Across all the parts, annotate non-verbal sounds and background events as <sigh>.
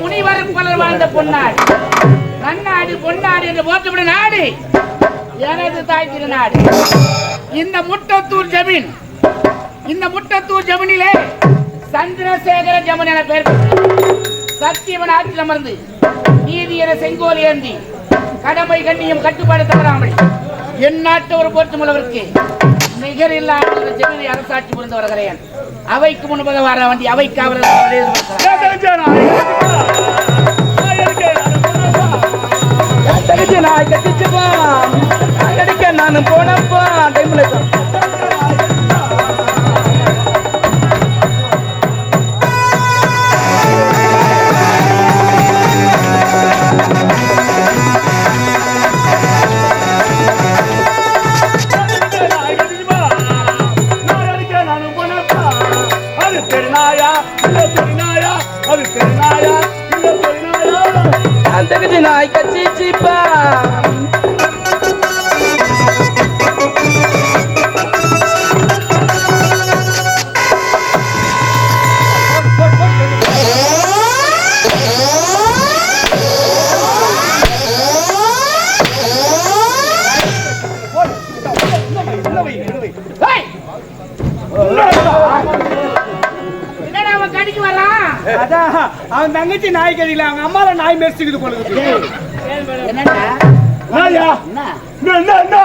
முனிவர் பலர் வாழ்ந்த பொன்னாடு. நன்னாடு பொன்னாடு என்று போற்றப்பட நாடு. எனது தாய் திருநாடு. இந்த முட்டத்தூர் ஜமீன் இந்த முட்டத்தூர் ஜமீனிலே சந்திரசேகர ஜமன் என பெயர் சத்தியவன் ஆற்றில் அமர்ந்து நீதி என செங்கோல் ஏந்தி கடமை கண்ணியம் கட்டுப்பாடு தவறாமல் என் நாட்டு ஒரு பொறுத்தமுள்ளவருக்கு நிகர் இல்லாமல் இந்த அரசாட்சி புரிந்து வருகிறேன். அவைக்கு முன்பதாக வர வேண்டிய அவைக்கு அவர்கள் நான் போனப்பா டைம்ல அந்த நாய் கச்சி பெருநாயா அவன் தங்கச்சி நாய் கடியில அவங்க அம்மால நாய் மெரிச்சுக்குது போல இருக்குது. என்னடா? என்ன? என்ன என்ன என்ன?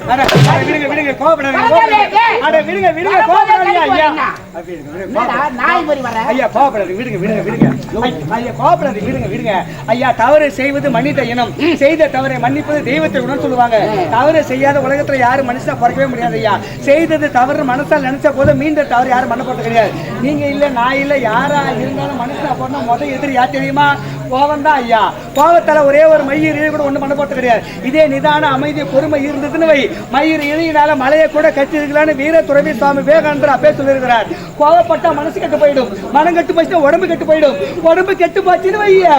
விடுங்க விடுங்க கோபப்படாதீங்க கோபப்படாதீங்க. அட விடுங்க விடுங்க கோபப்படாதீங்க ஐயா. விடுங்க, விடுங்க, என்னடா கோபப்படாதீங்க. நாய் மாதிரி வர? ஐயா கோபப்படாது விடுங்க விடுங்க விடுங்க. ஐ- ஐயா கோபப்படாது விடுங்க விடுங்க. ஐயா தவறு செய்வது இனம். செய்த தவறை மன்னிப்பது தெய்வத்தை உணர்ந்து சொல்லுவாங்க. தவறு செய்யாத உலகத்துல யாரும் மனுஷனா பிறக்கவே முடியாது ஐயா. செய்தது தவறு மனசால் நினைச்ச போது மீண்டும் தவறு யாரும் மன்ன போறது கிடையாது. நீங்க இல்ல நான் இல்ல யாரா இருந்தாலும் மனுஷனா போனா முத எதிரி யார் தெரியுமா? கோபம் தான் ஐயா. கோவத்தில் ஒரே ஒரு மயிர் இழி கூட ஒன்றும் பண்ண போகிறது கிடையாது. இதே நிதான அமைதி பொறுமை இருந்ததுன்னு வை. மயிர் இழியினால மலையை கூட கட்டிருக்கலான்னு வீர துறவி சுவாமி விவேகானந்தர் அப்பே சொல்லியிருக்கிறார். கோபப்பட்டா மனசு கெட்டு போயிடும். மனம் கெட்டு போச்சுன்னா உடம்பு கெட்டு போயிடும். உடம்பு கெட்டு போச்சுன்னு வையா.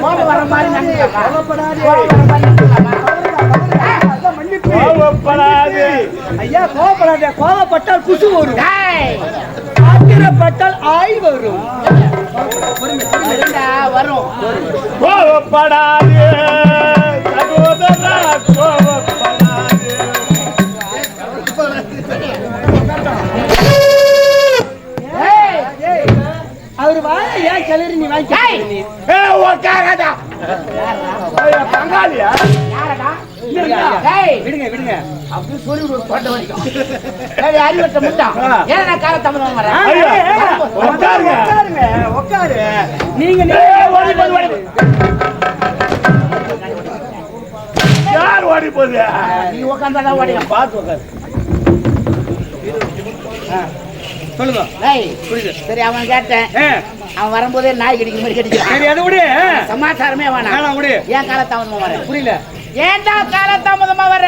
கோபம் வர மாதிரி நினைக்கலாமா? கோபப்படாதே. ஐயா கோபப்படாத கோபப்பட்டால் குசு வரும். டேய், ஆத்திரப்பட்டால் ஆய் வரும். வரும் கோபப்படாது சகோதரா கோபப்படாது. ஏய், அவர் வாய ஏன் கிளறி நீ வாங்கி பங்காளியா? விடுங்க. அப்படி சொல்லி <laughs> கால உட்காருங்க உட்காருங்க. உட்காரு நீங்க ஓடி ஓடி யார் ஓடி போகுது? நீ உட்கார்ந்தாதான் ஓடிடும். பார்த்து உட்காரு. சொல்லுங்க. சரி அவன் கேட்டேன். அவன் வரும்போதே நாய் கடிக்கிற மாதிரி கடிக்கிறான் சரி அதை விடு. சமாச்சாரமே வேணாம். விடு. ஏன் கால தாமதமா வர புரியல. ஏன்டா கால தாமதமா வர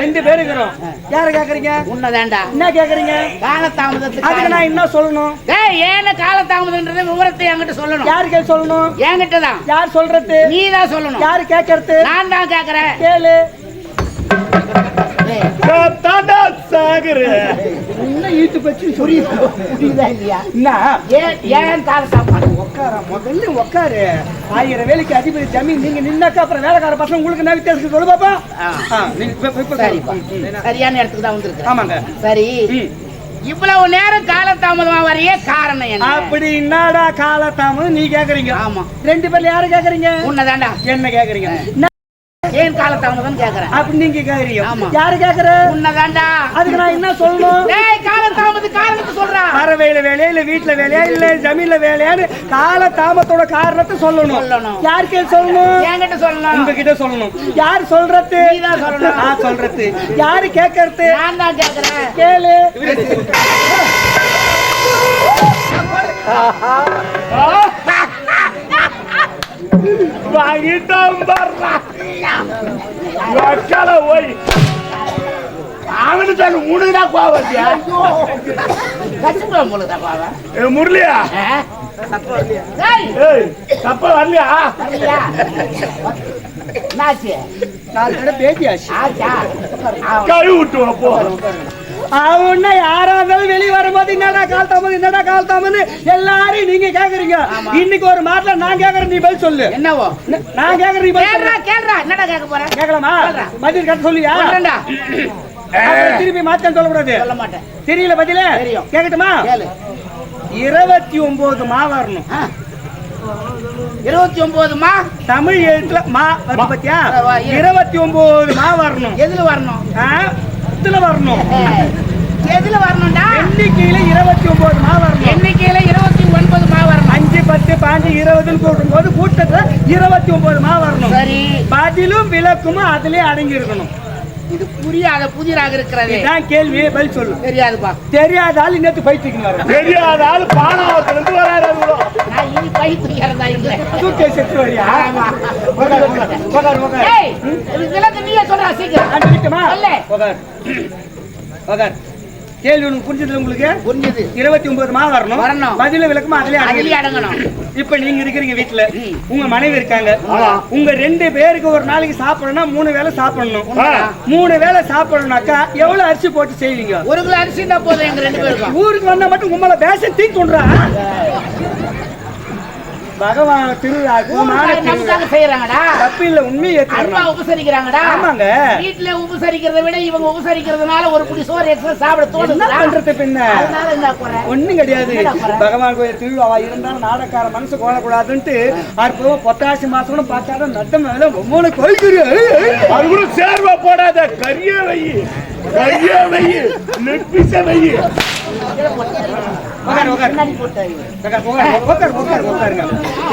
ரெண்டு பேர் இருக்கிறோம். யார கேக்குறீங்க? உன்னதாண்டா என்ன கேக்குறீங்க? கால தாமதத்துக்கு அதுக்கு. நான் என்ன சொல்லணும்? டேய் ஏன கால தாமதம்ன்றது விவரத்தை என்கிட்ட சொல்லணும். யாருக்கு சொல்லணும்? என்கிட்ட தான் யார் சொல்றது? நீ தான் சொல்லணும். யாரு கேக்குறது நான் தான் கேக்குறேன். கேளு. டேய், சாகரு என்ன ஈட்டு பற்றி புரியுது புரியுதா இல்லையா? என்ன? ஏன் ஏன் கால தாமதம் உட்கார முதல்ல உட்காரு ஆயிரம் வேலைக்கு அதிபதி ஜமீன் நீங்க நின்னாக்கா அப்புறம் வேலைக்கார பசங்க உங்களுக்கு என்ன வித்தியாசம் சொல்லு பாப்பா. சரியான இடத்துக்கு தான் வந்திருக்கேன். ஆமாங்க. சரி. இவ்வளவு நேரம் கால தாமதமா வரையே காரணம் என்ன? அப்படி என்னடா நீ கேக்குறீங்க. ஆமா. ரெண்டு பேர்ல யாரு கேக்குறீங்க? உன்னதாண்டா என்ன கேக்குறீங்க? நான் ஏன் கால தாமதம் கேக்குறேன். அப்படி நீங்க கேக்குறீங்க. ஆமா. யாரு கேக்குற? உன்னதாண்டா அதுக்கு நான் என்ன சொல்லணும்? டேய் கால தாமதம் காரணத்தை வேலையா இல்ல வீட்டுல வேலையா இல்ல ஜமீன்ல வேலையான்னு கால தாமத்தோட காரணத்தை சொல்லணும். சொல்லணும். யாருக்கு சொல்லணும்? என்கிட்ட சொல்லணும். உங்ககிட்ட சொல்லணும். யார் சொல்றது? நீதான் சொல்லணும். நான் சொல்றது. யாரு கேக்குறது? நான் தான் கேக்குறேன். கேளு. வாங்கிட்டோம் வந்துட்டாங்க உனக்கு தான் பாவா ஏ, முரளியா தப்பா வரலையா? என்னாச்சு நாலு தடவை பேட்டியாச்சு ஆச்சா ஆ, கழுவி விட்டு வா, போ அவன்னா யாரா இருந்தாலும் வெளியே வரும்போது என்னடா கால் தாமது என்னடா கால் தாமது எல்லாரையும் நீங்க கேக்குறீங்க. இன்னைக்கு ஒரு மாட்டுல நான் கேக்குறேன் நீ பதில் சொல்லு. என்னவோ? நான் கேக்குறேன் நீ பதில் கேள்றா என்னடா கேட்க போற? கேட்கலாமா. பதில் கட்ட சொல்லியா திருப்பி மாத்தம் சொல்லக்கூடாது. சொல்ல மாட்டேன். தெரியல பதில? கேளு. இருபத்தி ஒன்பது மா வரணும். இருபத்தி ஒன்பதுமா தமிழ் எழுத்துல மா பாத்தியா. இருபத்தி ஒன்பது மா வரணும். எதுல வரணும்? ஆ, இதுல வரணும்? எதுல வரணும்டா? எண்ணிக்கையில இருபத்தி ஒன்பது மா வரணும். எண்ணிக்கையில இருபத்தி ஒன்பதுமா வரணும். அஞ்சு பத்து பாஞ்சு இருபதுன்னு கூட்டும்போது கூட்டத்துல இருபத்தி ஒன்பது மா வரணும். சரி. பதிலும் விளக்குமா அதுலயே அடங்கி இருக்கணும் இது புரியாத புதிராக இருக்கிறது. இதான் கேள்வி பதில் சொல்லு. தெரியாதுப்பா. தெரியாத ஆள் இன்னத்து பைத்திக்கு வரும். தெரியாத ஆள் பானாவத்துல இருந்து வராரு. நான் இனி பை தூக்கிறதா இல்ல தூக்கி செத்து வரியா? விளக்கு நீயே கேள்வி உனக்கு புரிஞ்சதுல உங்களுக்கு? புரிஞ்சது. இருபத்தி ஒன்பது மா வரணும். வரணும். பதில விளக்குமா அதுலயே அதுலயே அடங்கி அடங்கணும். இப்ப நீங்க இருக்கிறீங்க வீட்டுல. உங்க மனைவி இருக்காங்க. உங்க ரெண்டு பேருக்கு ஒரு நாளைக்கு சாப்பிடணும்னா மூணு வேளை சாப்பிடணும். மூணு வேளை சாப்பிடணும்னாக்கா எவ்வளவு அரிசி போட்டு செய்வீங்க? ஒரு கிலோ அரிசி இருந்தா போதும் எங்க ரெண்டு பேருக்கும். ஊருக்கு வந்தா மட்டும் உங்களை பேச தீ தோன்றா பகவான் திருவிழா நமக்காக செய்யறாங்கடா. தப்பு இல்ல உண்மையை அன்பா உபசரிக்கிறாங்கடா. ஆமாங்க. வீட்டுல உபசரிக்கிறதை விட இவங்க உபசரிக்கிறதுனால ஒரு குடி சோறு எக்ஸ்ட்ரா சாப்பிட பண்றது பின்ன? அதனால என்ன குறை ஒண்ணும் கிடையாது? பகவான் கோயில் திருவிழாவா இருந்தாலும் நாடகார மனசு கோலக்கூடாதுன்ட்டு அற்புதம் பொத்தாசி மாசம் பார்த்தாலும் நட்டம் மேல ஒவ்வொரு கோயிலுக்கு அது கூட சேர்வா போடாத. கரிய வை. கரிய வை. நெப்பிச வை.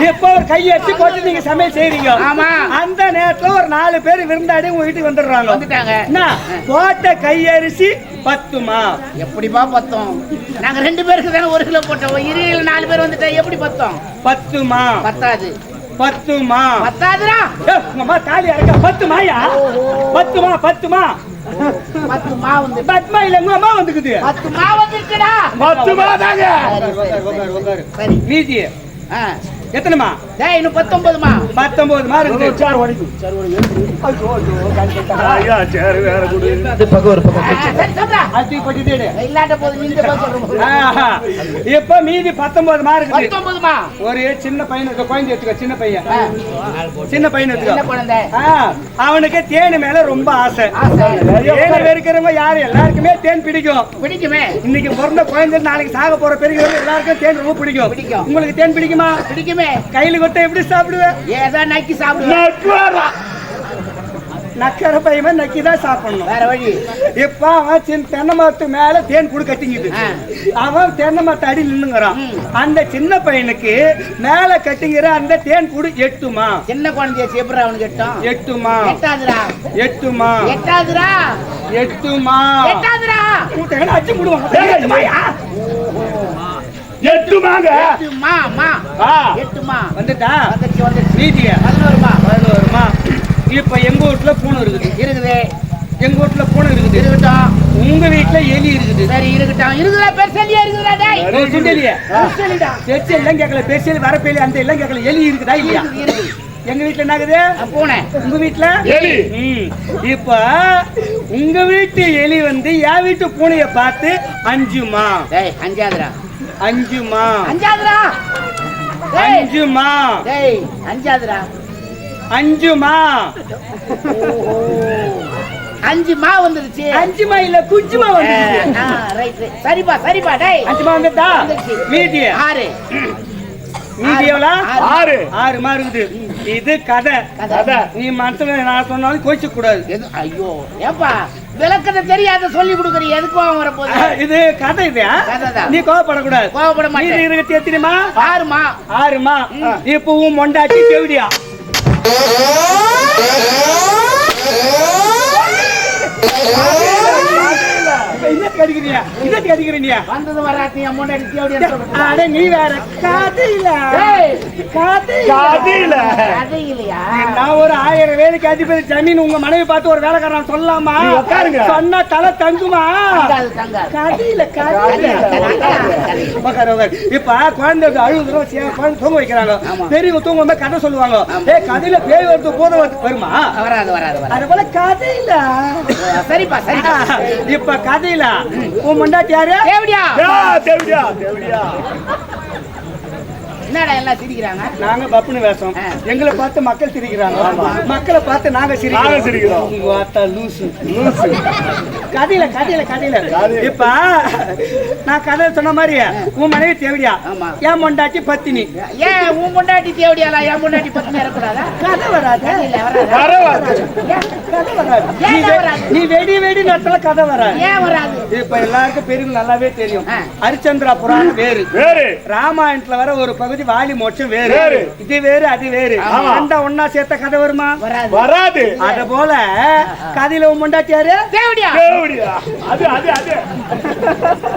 இப்போ ஒரு கையை எடுத்து போட்டு நீங்க சமையல் செய்றீங்க? ஆமா. அந்த நேரத்துல ஒரு நாலு பேர் விருந்தாடி உங்க வீட்டுக்கு வந்துடுறாங்க. வந்துட்டாங்க. போட்ட கையரிசி பத்துமா? எப்படிப்பா பத்தோம்? நாங்க ரெண்டு பேருக்கு தானே ஒரு கிலோ போட்டோம். இருபது நாலு பேர் வந்துட்டா எப்படி பத்தோம்? பத்துமா? பத்தாது. பத்துமா? பத்தாதுடா. ஏய், உங்க அம்மா தாலி அறக்க பத்துமாயா? பத்துமா பத்துமா? பத்து மா வந்து பத்துமா இல்ல உங்க அம்மா வந்துக்குது பத்து மா பத்து. சரி மீதி ஆ. எத்தனைமா டேய் இன்னும் பத்தொன்பது மா பத்தொன்பது மா இருக்குது சார். இப்ப மீதி பத்தொன்பது மா இருக்குது பத்தொன்பது மா ஒரு சின்ன பையன் இருக்க. குழந்தை எடுத்துக்கோ சின்ன பையன். சின்ன பையன் எடுத்துக்கோ அவனுக்கு தேனு மேல ரொம்ப ஆசை. தேனு வெறுக்கிறவங்க யாரு? எல்லாருக்குமே தேன் பிடிக்கும். பிடிக்குமே. இன்னைக்கு பிறந்த குழந்தை நாளைக்கு சாக போற பெரியவங்க எல்லாருக்கும் தேன் ரொம்ப பிடிக்கும். பிடிக்கும். உங்களுக்கு தேன் பிடிக்குமா? பிடிக்குமே. கையில கொட்ட எப்படி சாப்பிடுவேன்? ஏதா நக்கி சாப்பிடுவேன். நக்கர பையன் நக்கி தான் சாப்பிடணும். வேற வழி. இப்ப அவன் சின்ன தென்னை மரத்து மேல தேன் கூடு கட்டிங்குது. அவன் தென்னை மரத்து அடி நின்னுங்கிறான். அந்த சின்ன பையனுக்கு மேல கட்டிங்கிற அந்த தேன் கூடு எட்டுமா? சின்ன குழந்தைய செப்புற அவனுக்கு எட்டும். எட்டுமா? எட்டாதுடா. எட்டுமா? எட்டாதுடா. எட்டுமா? எட்டாதுடா. கூட்டங்களை அச்சு முடுவாங்க எட்டுமாயா? எட்டு மாங்க எட்டு மா மா ஆ, எட்டு மா வந்துட்டா? வந்துருச்சு வந்துருச்சு. மீதிய? பதினோரு மா பதினோருமா? இப்ப எங்க வீட்டுல பூனை இருக்குது. இருக்குது. எங்க வீட்டுல பூனை இருக்குது. இருக்கட்டும். உங்க வீட்டுல எலி இருக்குது. சரி இருக்கட்டும். இருக்குதா பெருசலியா இருக்குதா டேய்? ஓ, சுண்டலியே பெருசலிடா. பெருசு எல்லாம் கேட்கல பெருசு வரப்பேலி அந்த எல்லாம் கேட்கல எலி இருக்குதா இல்லையா? எங்க வீட்டுல என்ன ஆகுது நான் போனேன் உங்க வீட்டுல எலி. ம். இப்ப உங்க வீட்டு எலி வந்து என் வீட்டு பூனைய பார்த்து அஞ்சுமா? டேய் அஞ்சாதுடா. அஞ்சுமா? அஞ்சாதுடா. டேய். அஞ்சுமா? டேய் அஞ்சாதுடா. அஞ்சுமா? அஞ்சு மா வந்துருச்சு. அஞ்சுமா இல்ல குஞ்சுமா வந்து ஆ, ரைட் ரைட் சரிப்பா சரிப்பா டேய். அஞ்சுமா வந்துட்டா? வந்துருச்சு. மீதி ஆறு. மீதி எவ்வளோ ஆறு. ஆறு மா இருக்குது. இது கதை. கதை. நீ மனசுல நான் சொன்னாலும் கோச்சிக்க கூடாது எது? ஐயோ ஏப்பா விளக்கத்தை தெரியாத சொல்லி கொடுக்குறீ எதுக்கு கோவம் வரப்போகுது? இது கதை இது. நீ கோவப்படக்கூடாது. கோவப்பட மாட்டேன். இருக்கு எத்தனைமா ஆறுமா. ஆறுமா. இப்போ உன் மொண்டாட்டி தேவடியா? அடிக்கிறீங்க. இதற்கு அடிக்கிறீங்க? வந்தது வராட்டி அமௌண்ட் அடிச்சு சொல்லுங்க. அட நீ வேற. கதையில. ஏய், கதையில. கதையில. அது இல்லையா நான் ஒரு ஆயிரம் வேலைக்கு அதிபதி ஜமீன் உங்க மனைவி பார்த்து ஒரு வேலைக்காரன் சொல்லலாமா நீ உட்காருங்க. சொன்னா தலை தங்குமா. கதையில கதையில. உட்காரு, உட்காரு. இப்ப குழந்தைக்கு வச்சு குழந்தை தூங்க வைக்கிறாங்க. பெரியவங்க தூங்க போது கதை சொல்லுவாங்க. ஏ கதையில பேய் வருது போதும் வருமா? வராது வராது வராது. அது போல கதையில. சரிப்பா சரிப்பா. இப்ப கதையில. உன் மண்டாட்டி யாரு தேவடியா? தேவடியா தேவடியா. என்னடா எல்லாம் சிரிக்கிறாங்க? நாங்க பப்புனு வேஷம். எங்களை பார்த்து மக்கள் சிரிக்கிறாங்க. மக்களை பார்த்து நாங்க சிரிக்கிறோம். சிரிக்கிறோம். உங்க வாத்தா லூசு லூசு கதையில கதையில கதையில. கதை. இப்ப நான் கதை சொன்ன மாதிரி உன் மனைவி தேவடியா? ஆமா. என் மொண்டாட்டி பத்தினி. ஏன் உன் முன்னாடி தேவடியாலா? என் முன்னாடி பத்தி இருக்கக்கூடாதா கதை வராது. இல்ல வராது? வரவாது கதை வராது? நீ வெடி வெடி நடத்தல கதை வராது. ஏன் வராது? இப்ப எல்லாருக்கும் பெரியவங்க நல்லாவே தெரியும். ஹரிச்சந்திரா புராணம் வேறு. வேறு. ராமாயணத்துல வர ஒரு பகுதி வாலி மோட்சம் வேறு. இது வேறு அது வேறு. அந்த ஒன்னா சேர்த்த கதை வருமா? வராது. அத போல கதையில உன் மொண்டாட்டி யாரு? தேவடியா. தேவடியா. அது அது அது.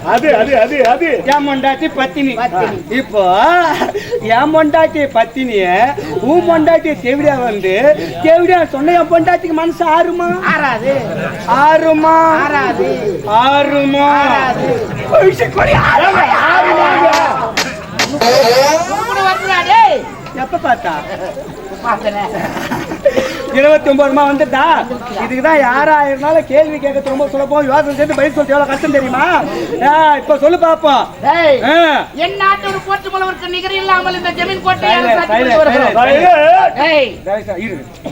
அது அது அது அது. என் மொண்டாட்டி பத்தினி. பத்தினி. இப்போ என் மொண்டாட்டி பத்தினிய உன் மொண்டாட்டி தேவடியா வந்து தேவடியா சொன்ன என் பொண்டாட்டிக்கு மனசு ஆறுமா? ஆறாது. ஆறுமா? ஆறாது. ஆறுமா? ஆறாது. ஆறுமா. எப்ப பார்த்தா? இருபத்தி ஒன்பது ரூபா வந்துட்டா? இதுக்குதான் யாரா இருந்தாலும் கேள்வி கேட்க ரொம்ப சுலபம். யோசனை சேர்த்து பதில் சொல்றது எவ்வளவு கஷ்டம் தெரியுமா? இப்ப சொல்லு பாப்போம். ஆ. என் நாட்டு ஒரு போட்டு மூலவருக்கு நிகர் இல்லாமல் இந்த ஜமீன்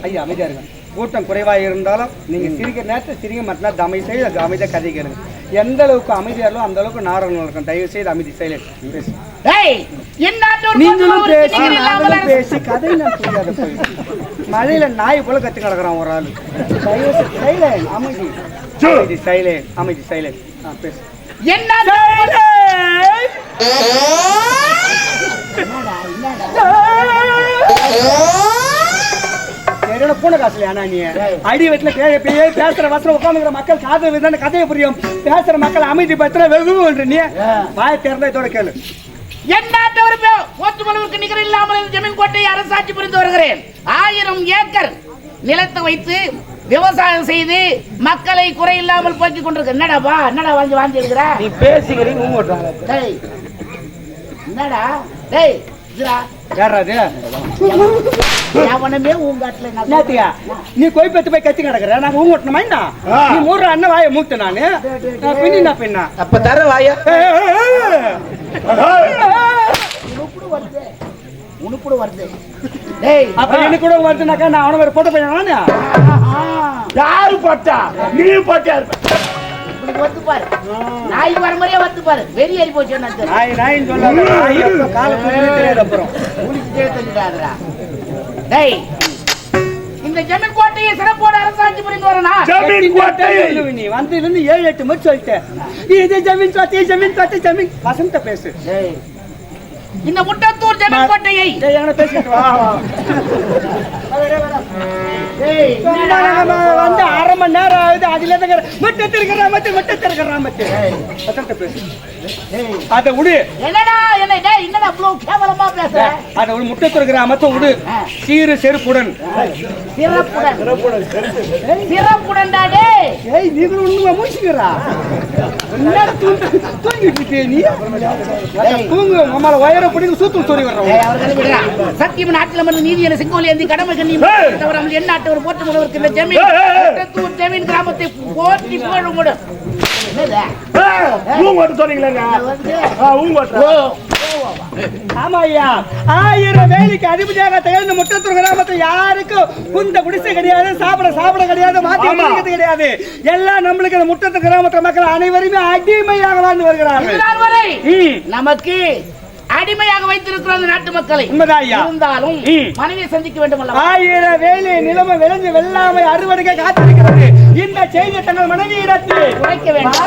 ஐயா அமைதியா இருங்க. கூட்டம் குறைவா இருந்தாலும் நீங்க சிரிக்கிற நேரத்தில் சிரிங்க மட்டும் தமை செய்து அது அமைதியா கதை கேளுங்க எந்த அளவுக்கு அமைதியா இருக்கும் அந்த அளவுக்கு நாரணம் இருக்கும் தயவு செய்து அமைதி சைலண்ட் நீங்களும் பேசி நாங்களும் பேசி கதை மழையில நாய் போல கத்து கிடக்குறான் ஒரு ஆளு. சைலண்ட் அமைதி. அமைதி சைலண்ட் அமைதி ஆ பேசு. என் நாட்டு சரியான பூனை காசுல ஆனா நீ? அடி வீட்டுல பேசுற வசனம் உட்காந்துக்கிற மக்கள் காதல் கதையை புரியும். பேசுற மக்கள் அமைதி பத்திர வெகுன்ற நீ. வாய திறந்த இதோட கேளு. போட்டு மூலவருக்கு நிகர் இல்லாமல் இந்த ஜமீன் கோட்டை அரசாட்சி புரிந்து வருகிறேன். ஆயிரம் ஏக்கர் நிலத்தை வைத்து விவசாயம் செய்து மக்களை குறை இல்லாமல் போக்கிக் கொண்டிருக்க. என்னடாப்பா என்னடா வாங்கி வாங்கி இருக்கிற நீ பேசிக்கிறீங்க ஊங்க டேய் என்னடா? டேய் நீ கோய் பத்து போய் கத்தி கிடக்குற. நான் ஊங்க ஓட்டணுமா என்ன. நீ மூடுற அண்ணன் வாய மூத்த நானு. பின்னி பின்னா? அப்ப தர வாயா. வருது டேய் அப்ப எனக்கு கூட வருதுனாக்கா நான் அவனை ஒரு போட்ட பையன். யாரு பட்டா? நீ பட்டா இருப்ப இப்படி வந்து பாரு. நாய் வர மாதிரியே வந்து பாரு. வெறி ஏறி போச்சு என்ன நாய் நாயின்னு சொல்லாத. நாய் எப்ப காலை தெரியாது அப்புறம். தள்ளிடாதடா. டேய் இந்த ஜமீன் கோட்டையை சிறப்போட அரசாட்சி புரிந்து வரனா? ஜமீன் கோட்டையை சொல்லுவ நீ வந்து இருந்து ஏழு எட்டு மட்டும் சொல்லிட்டேன் இது ஜமீன் தோட்டி ஜமீன் தோட்டி ஜமீன். வசந்த பேசு. இந்த முட்டத்தூர் ஜமீன் கோட்டையை டேய், எங்கன பேசிட்டு வா. டேய் சும்மா நம்ம வந்து அரை மணி நேரம் ஆகுது அதுல இருந்து முட்டை திருக்கிற மத்து முட்டை திருக்கிற மத்து வசந்த பேசு. அதை விடு. என்னடா என்ன என்னடா அவ்வளவு கேவலமா பேசுற? அதை ஒரு முட்டை திருக்கிற மத்த விடு. சீரு செருப்புடன். சிறப்புடன். சிறப்புடன்டா டேய். ஏய் நீங்களும் ஒண்ணுமா முடிச்சுக்கிறா. தூங்கு- தூங்கிட்டு நீ? தூங்கு நம்மள வயர பிடிக்க சூத்து சொல்லி சத்தியம் நாட்டில் மன்ன நீதி என செங்கோல் ஏந்தி கடமை கண்ணியும். தவறாமல் என் நாட்டு ஒரு போட்டு முழுவதற்கு இந்த ஜமீன் ஜமீன் கிராமத்தை போற்றி புகழும் கூட. வந்து ஆயிரம் வேலைக்கு அதிபதியாக திகழ்ந்த முட்டத்தூர் கிராமத்தை யாருக்கும் குந்த குடிசை கிடையாது சாப்பிட சாப்பிட கிடையாது மாத்தி கிடையாது. எல்லாம் நம்மளுக்கு இந்த முட்டத்தூர் கிராமத்து மக்கள் அனைவருமே அடிமையாக வாழ்ந்து வருகிறார்கள். நமக்கு அடிமையாக வைத்திருக்கிற அந்த நாட்டு மக்களை. இருந்தாலும். மனைவியை சந்திக்க வேண்டும் ஆயிரம் வேலை நிலைமை விளைஞ்சு வெள்ளாமை அறுவடைக்கு காத்திருக்கிறது. இந்த செய்தி தங்கள் மனைவியிடத்தில். உரைக்க வேண்டும்.